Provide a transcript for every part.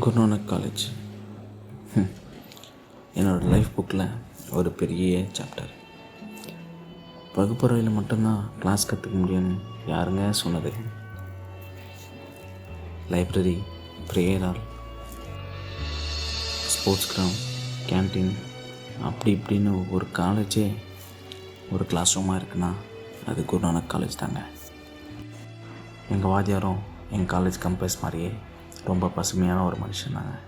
Guru Nanak college. என்னோடய life புக்கில் ஒரு பெரிய சாப்டர். வகுப்பறையில் மட்டும்தான் கிளாஸ் கற்றுக்க முடியும்னு யாருங்க சொன்னது? Library prayer hall sports ground canteen அப்படி இப்படின்னு ஒரு காலேஜே ஒரு கிளாஸ் ரூமாக இருக்குன்னா அது குருநானக் காலேஜ் தாங்க. எங்கள் வாத்தியாரும் எங்கள் காலேஜ் கம்பஸ் மாதிரியே ரொம்ப பசுமையான ஒரு மனுஷன் தாங்க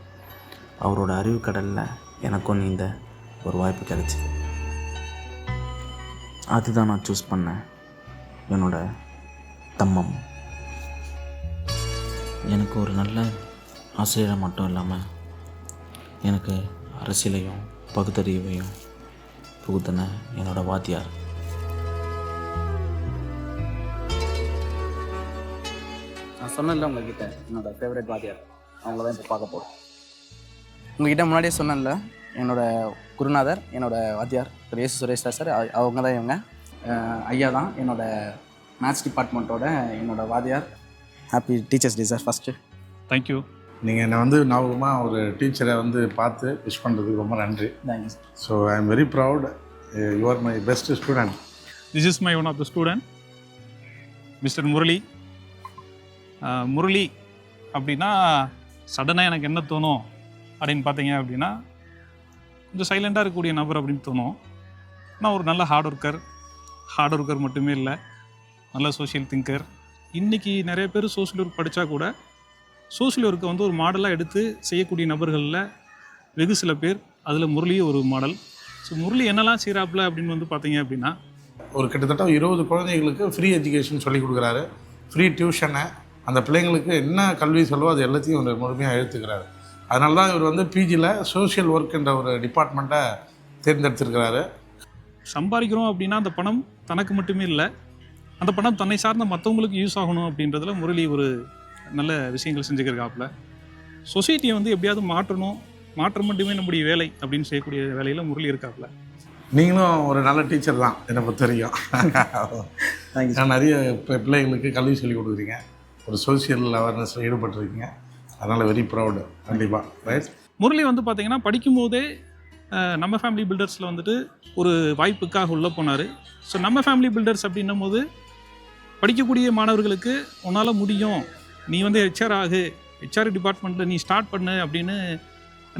அவரோட அறிவு கடலில் எனக்கும் நீந்த ஒரு வாய்ப்பு கிடைச்சிது. அதுதான் நான் சூஸ் பண்ணேன் என்னோட தம்மம். எனக்கு ஒரு நல்ல ஆசிரியரை மட்டும் இல்லாமல் எனக்கு அரசியலையும் பகுத்தறிவையும் புகுத்தின என்னோட வாத்தியார். நான் சொன்னேன்ல உங்ககிட்ட என்னோட ஃபேவரட் வாத்தியார். அவங்கள தான் இப்போ பார்க்க போகிறோம் உங்ககிட்ட முன்னாடியே சொன்னேன்ல என்னோட குருநாதர் என்னோட வாத்தியார் திரு ஏசு சுரேஷ் சார் அவ- அவங்க தான் இவங்க. ஐயா தான் என்னோட மேத்ஸ் டிபார்ட்மெண்ட்டோட என்னோட வாத்தியார். Happy teachers day sir first thank you நீங்கள் என்னை வந்து ஞாபகமாக ஒரு டீச்சரை வந்து பார்த்து விஷ் பண்ணுறதுக்கு ரொம்ப நன்றி. Thank you sir so I am very proud you are my best student this is my one of the student mister Murali Murali அப்படின்னா சடனாக எனக்கு என்ன தோணும் அப்படின்னு பார்த்தீங்க அப்படின்னா கொஞ்சம் சைலண்ட்டாக இருக்கக்கூடிய நபர் அப்படின்னு தோணும். நான் ஒரு நல்ல ஹார்ட் ஒர்க்கர் ஹார்ட் ஒர்க்கர் மட்டுமே இல்லை நல்ல சோஷியல் திங்கர் இன்றைக்கி நிறைய பேர் சோஷியல் ஒர்க் படித்தா கூட சோஷியல் ஒர்க்கை வந்து ஒரு மாடலாக எடுத்து செய்யக்கூடிய நபர்களில் வெகு சில பேர் அதில் முரளியும் ஒரு மாடல் ஸோ முரளி என்னெல்லாம் செய்கிறாப்புல அப்படின்னு வந்து பார்த்தீங்க அப்படின்னா ஒரு கிட்டத்தட்ட இருபது குழந்தைகளுக்கு ஃப்ரீ எஜுகேஷன் சொல்லி கொடுக்குறாரு. ஃப்ரீ டியூஷனை அந்த பிள்ளைங்களுக்கு என்ன கல்வி சொல்லவோ அது எல்லாத்தையும் ஒரு முழுமையாக எடுத்துக்கிறாரு அதனால தான் இவர் வந்து பிஜியில் சோஷியல் ஒர்க்ன்ற ஒரு டிபார்ட்மெண்ட்டை தேர்ந்தெடுத்திருக்கிறாரு. சம்பாதிக்கிறோம் அப்படின்னா அந்த பணம் தனக்கு மட்டுமே இல்லை அந்த பணம் தன்னை சார்ந்த மற்றவங்களுக்கு யூஸ் ஆகணும் அப்படின்றதுல முரளி ஒரு நல்ல விஷயங்கள் செஞ்சுக்கிருக்காப்புல. சொசைட்டியை வந்து எப்படியாவது மாற்றணும் மாற்றம் மட்டுமே நம்முடைய வேலை அப்படின்னு செய்யக்கூடிய வேலையில் முரளி இருக்காப்புல. நீங்களும் ஒரு நல்ல டீச்சர் தான் என்னை பொறுத்த வரைக்கும் நான் நிறைய பிள்ளைங்களுக்கு கல்வி சொல்லி கொடுக்குறீங்க. ஒரு சோசியல் அவேர்னஸில் ஈடுபட்டிருக்கீங்க. அதனால் வெரி ப்ரௌடு கண்டிப்பாக ரைட் முரளி வந்து பார்த்தீங்கன்னா படிக்கும்போதே நம்ம ஃபேமிலி பில்டர்ஸில் வந்துட்டு ஒரு வாய்ப்புக்காக உள்ளே போனார். ஸோ நம்ம ஃபேமிலி பில்டர்ஸ் அப்படின்னும் போது படிக்கக்கூடிய மாணவர்களுக்கு உன்னால் முடியும். நீ வந்து ஹெச்ஆர் ஆகு. ஹெச்ஆர் டிபார்ட்மெண்ட்டில் நீ ஸ்டார்ட் பண்ணு அப்படின்னு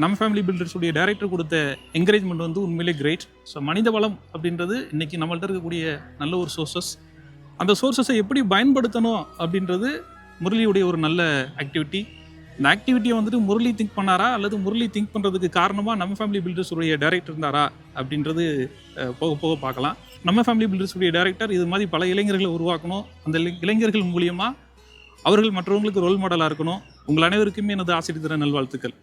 நம்ம ஃபேமிலி பில்டர்ஸுடைய டைரக்டர் கொடுத்த என்கரேஜ்மெண்ட் வந்து உண்மையிலே கிரேட் ஸோ மனித வளம் அப்படின்றது இன்றைக்கி நம்மள்ட்ட இருக்கக்கூடிய நல்ல ஒரு சோர்சஸ் அந்த சோர்சஸை எப்படி பயன்படுத்தணும் அப்படின்றது முரளியுடைய ஒரு நல்ல ஆக்டிவிட்டி இந்த ஆக்டிவிட்டியை வந்துட்டு முரளி திங்க் பண்ணாரா? அல்லது முரளி திங்க் பண்ணுறதுக்கு காரணமாக நம்ம ஃபேமிலி பில்டர்ஸுடைய டைரக்டர் இருந்தாரா? அப்படின்றது போக போக பார்க்கலாம். நம்ம ஃபேமிலி பில்டர்ஸுடைய டைரக்டர் இது மாதிரி பல இளைஞர்களை உருவாக்கணும். அந்த இளைஞர்கள் மூலியமாக அவர்கள் மற்றவங்களுக்கு ரோல் மாடலாக இருக்கணும். உங்கள் அனைவருக்குமே எனது ஆசிரியர் தின நல்வாழ்த்துக்கள்.